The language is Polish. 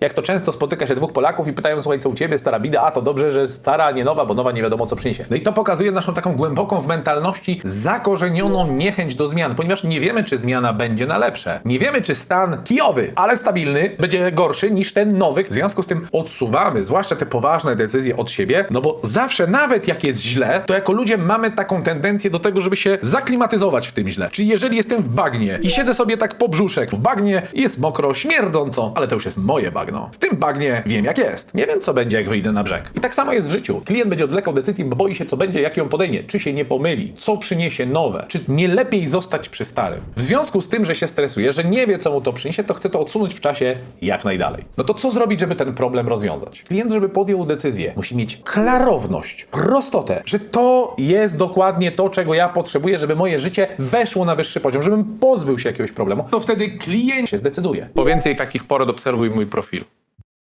Jak to często spotyka się dwóch Polaków i pytają, słuchaj, co u ciebie, stara bida, a to dobrze, że stara, nie nowa, bo nowa nie wiadomo co przyniesie. No i to pokazuje naszą taką głęboką w mentalności zakorzenioną niechęć do zmian, ponieważ nie wiemy, czy zmiana będzie na lepsze. Nie wiemy, czy stan kijowy, ale stabilny, będzie gorszy niż ten nowy. W związku z tym odsuwamy, zwłaszcza te poważne decyzje od siebie, no bo zawsze, nawet jak jest źle, to jako ludzie mamy taką tendencję do tego, żeby się zaklimatyzować w tym źle. Czyli jeżeli jestem w bagnie i siedzę sobie tak po brzuszek w bagnie jest mokro, śmierdząco, ale to już jest moje bagno. W tym bagnie wiem jak jest. Nie wiem co będzie jak wyjdę na brzeg. I tak samo jest w życiu. Klient będzie odwlekał decyzji, bo boi się co będzie, jak ją podejmie, czy się nie pomyli, co przyniesie nowe, czy nie lepiej zostać przy starym. W związku z tym, że się stresuje, że nie wie co mu to przyniesie, to chce to odsunąć w czasie jak najdalej. No to co zrobić, żeby ten problem rozwiązać? Klient, żeby podjął decyzję, musi mieć klarowność, prostotę, że to jest dokładnie to, czego ja potrzebuję, żeby moje życie weszło na wyższy poziom, żebym pozbył się jakiegoś problemu. To wtedy klient się zdecyduje. Po więcej takich porad obserwuj mój profil.